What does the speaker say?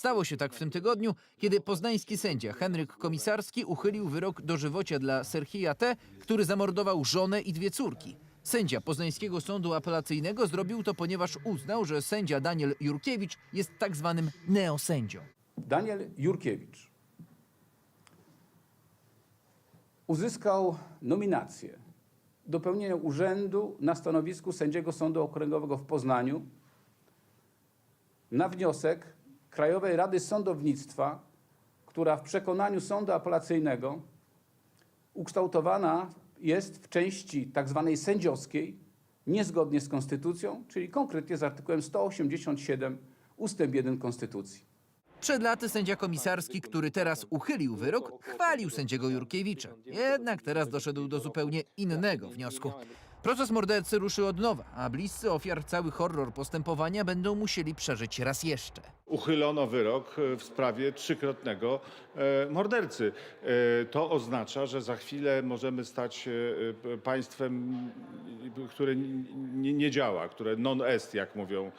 Stało się tak w tym tygodniu, kiedy poznański sędzia Henryk Komisarski uchylił wyrok dożywocia dla Serhija T., który zamordował żonę i dwie córki. Sędzia Poznańskiego Sądu Apelacyjnego zrobił to, ponieważ uznał, że sędzia Daniel Jurkiewicz jest tak zwanym neosędzią. Daniel Jurkiewicz uzyskał nominację do pełnienia urzędu na stanowisku sędziego Sądu Okręgowego w Poznaniu na wniosek Krajowej Rady Sądownictwa, która w przekonaniu Sądu Apelacyjnego ukształtowana jest w części tak zwanej sędziowskiej, niezgodnie z konstytucją, czyli konkretnie z artykułem 187 ustęp 1 Konstytucji. Przed laty sędzia komisarski, który teraz uchylił wyrok, chwalił sędziego Jurkiewicza. Jednak teraz doszedł do zupełnie innego wniosku. Proces mordercy ruszy od nowa, a bliscy ofiar cały horror postępowania będą musieli przeżyć raz jeszcze. uchylono wyrok e, w sprawie trzykrotnego e, mordercy. E, To oznacza, że za chwilę możemy stać e, państwem, które nie, nie działa, które non est, jak mówią